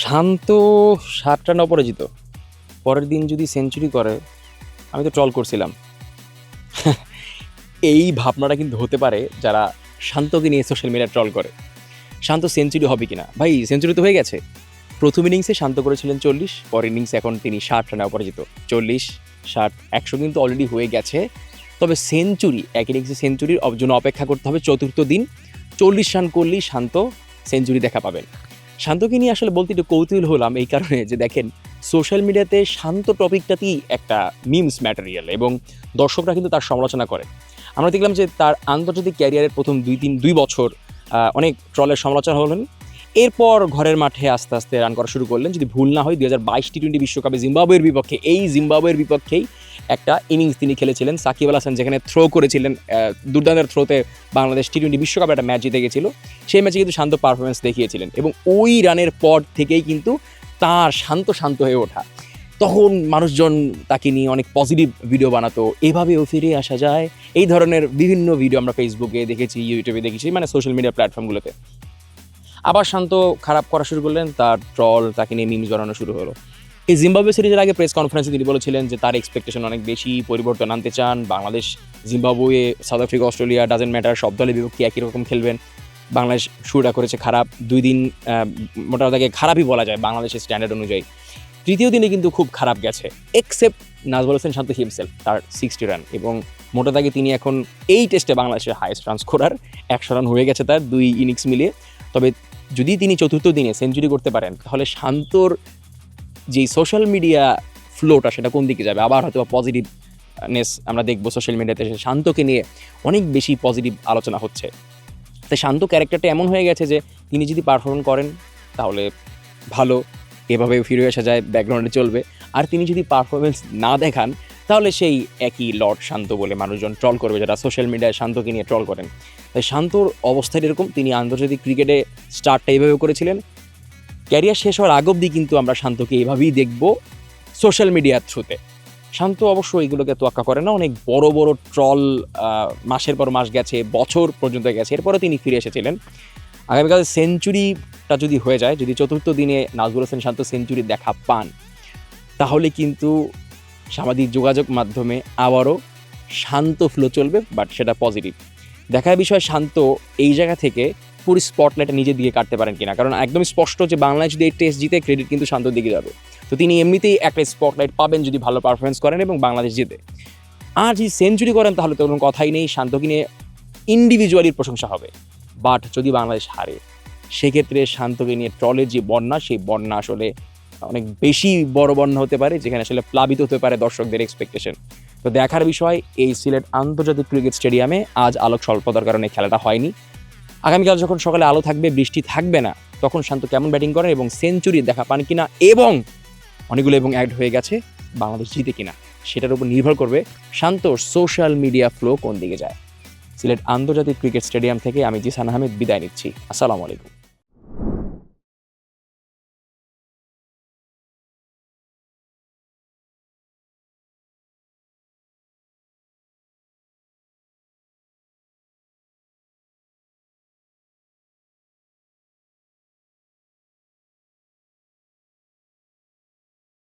শান্ত সাত রান অপরাজিত পরের দিন যদি সেঞ্চুরি করে, আমি তো ট্রল করছিলাম। এই ভাবনাটা কিন্তু হতে পারে যারা শান্তকে নিয়ে সোশ্যাল মিডিয়া ট্রল করে। শান্ত সেঞ্চুরি হবে কিনা? ভাই সেঞ্চুরি তো হয়ে গেছে। প্রথম ইনিংসে শান্ত করেছিলেন চল্লিশ, পরের ইনিংসে এখন তিনি ষাট রানে অপরাজিত। চল্লিশ, ষাট, একশো কিন্তু অলরেডি হয়ে গেছে। তবে সেঞ্চুরি এক ইনিংসে সেঞ্চুরির জন্য অপেক্ষা করতে হবে চতুর্থ দিন। চল্লিশ রান করলেই শান্ত সেঞ্চুরি দেখা পাবেন। শান্তকে নিয়ে আসলে বলতে একটু কৌতূহল হলাম এই কারণে যে দেখেন সোশ্যাল মিডিয়াতে শান্ত টপিকটাতেই একটা মিমস ম্যাটেরিয়াল এবং দর্শকরা কিন্তু তার সমালোচনা করে। আমরা দেখলাম যে তার আন্তর্জাতিক ক্যারিয়ারের প্রথম দুই তিন, দুই বছর অনেক ট্রলের সমালোচনা হলেন। এরপর ঘরের মাঠে আস্তে আস্তে রান করা শুরু করলেন। যদি ভুল না হয় দুই হাজার বাইশ টি টোয়েন্টি বিশ্বকাপে জিম্বাবুয়ের বিপক্ষে, এই জিম্বাবুয়ের বিপক্ষেই একটা ইনিংস তিনি খেলেছিলেন। সাকিব আল হাসান যেখানে থ্রো করেছিলেন দুর্দান্তের থ্রোতে বাংলাদেশ টি টোয়েন্টি বিশ্বকাপে একটা ম্যাচ জিতে গেছিল। সেই ম্যাচে কিন্তু শান্ত পারফরমেন্স দেখিয়েছিলেন এবং ওই রানের পর থেকেই কিন্তু তার শান্ত শান্ত হয়ে ওঠা। তখন মানুষজন তাকে নিয়ে অনেক পজিটিভ ভিডিও বানাতো। এভাবেও ফিরে আসা যায়। এই ধরনের বিভিন্ন ভিডিও আমরা ফেসবুকে দেখেছি ইউটিউবে দেখেছি মানে সোশ্যাল মিডিয়া প্ল্যাটফর্মগুলোতে আবার শান্ত খারাপ করা শুরু করলেন, তার ট্রল তাকে নিয়ে মিমস বানানো শুরু হলো। এই জিম্বাবুয়ে সিরিজের আগে প্রেস কনফারেন্সে তিনি বলেছিলেন যে তার এক্সপেকটেশন অনেক বেশি পরিবর্তন আনতে চান। Bangladesh, Zimbabwe South Africa Australia doesn't matter সব দলের বিপক্ষে একই রকম খেলবেন। বাংলাদেশ শুরুটা করেছে খারাপ, দুই দিন মোটামুটি খারাপই বলা যায় বাংলাদেশের স্ট্যান্ডার্ড অনুযায়ী। তৃতীয় দিনে কিন্তু খুব খারাপ গেছে এক্সেপ্ট নাজবুল হোসেন শান্ত হিমসেল তার সিক্সটি রান এবং মোটা দাগে তিনি এখন এই টেস্টে বাংলাদেশের হাইয়েস্ট রান স্কোরার একশো রান হয়ে গেছে তার, দুই ইনিংস মিলিয়ে। তবে যদি তিনি চতুর্থ দিনে সেঞ্চুরি করতে পারেন, তাহলে শান্তর যে সোশ্যাল মিডিয়া ফ্লোটা সেটা কোন দিকে যাবে? আবার হয়তো পজিটিভনেস আমরা দেখব সোশ্যাল মিডিয়াতে শান্তকে নিয়ে অনেক বেশি পজিটিভ আলোচনা হচ্ছে। তাই শান্ত ক্যারেক্টারটা এমন হয়ে গেছে যে, তিনি যদি পারফর্ম করেন, তাহলে ভালো। এভাবে ফিরে আসা যায় ব্যাকগ্রাউন্ডে চলবে। আর তিনি যদি পারফরমেন্স না দেখান, তাহলে সেই একই লর্ড শান্ত বলে মানুষজন ট্রল করবে, যারা সোশ্যাল মিডিয়ায় শান্তকে নিয়ে ট্রল করেন। তাই শান্তর অবস্থাটা এরকম, তিনি আন্তর্জাতিক ক্রিকেটে স্টার্টটা এইভাবে করেছিলেন। ক্যারিয়ার শেষ হওয়ার আগ অবধি কিন্তু আমরা শান্তকে এভাবেই দেখব সোশ্যাল মিডিয়ার থ্রুতে। শান্ত অবশ্য এগুলোকে তোয়াক্কা করে না, অনেক বড় বড় ট্রল মাসের পর মাস গেছে, বছর পর্যন্ত গেছে, এরপরে তিনি ফিরে এসেছিলেন। আগামীকাল সেঞ্চুরিটা যদি হয়ে যায়, যদি চতুর্থ দিনে নাজবুল হোসেন শান্ত সেঞ্চুরি দেখা পান, তাহলে কিন্তু সামাজিক যোগাযোগ মাধ্যমে আবারও শান্ত ফ্লো চলবে বাট সেটা পজিটিভ দেখার বিষয়, শান্ত এই জায়গা থেকে পুরো স্পটলাইটটা নিজের দিকে কাটতে পারেন কিনা। কারণ একদম স্পষ্ট যে বাংলাদেশ যদি এই টেস্ট জিতে ক্রেডিট কিন্তু শান্তর দিকে যাবে। তো তিনি এমনিতেই একটা স্পটলাইট পাবেন যদি ভালো পারফরমেন্স করেন এবং বাংলাদেশ জিতে। আর যদি সেঞ্চুরি করেন, তাহলে তো কোনো কথাই নেই, শান্তকে নিয়ে ইন্ডিভিজুয়ালির প্রশংসা হবে। বাট যদি বাংলাদেশ হারে, সেক্ষেত্রে শান্তকে নিয়ে ট্রলের যে বন্যা, সেই বন্যা আসলে অনেক বেশি বড় বন্যা হতে পারে, যেখানে আসলে প্লাবিত হতে পারে দর্শকদের এক্সপেকটেশন তো দেখার বিষয়, এই সিলেট আন্তর্জাতিক ক্রিকেট স্টেডিয়ামে আজ আলোক স্বল্পতার কারণে খেলাটা হয়নি। আগামীকাল যখন সকালে আলো থাকবে, বৃষ্টি থাকবে না, তখন শান্ত কেমন ব্যাটিং করেন এবং সেঞ্চুরি দেখা পান কিনা এবং অনেকগুলো এবং অ্যাড হয়ে গেছে বাংলাদেশ জিতে কিনা, সেটার উপর নির্ভর করবে শান্তর সোশ্যাল মিডিয়া ফ্লো কোন দিকে যায়। সিলেট আন্তর্জাতিক ক্রিকেট স্টেডিয়াম থেকে আমি জিসান আহমেদ বিদায় নিচ্ছি। আসসালামু আলাইকুম।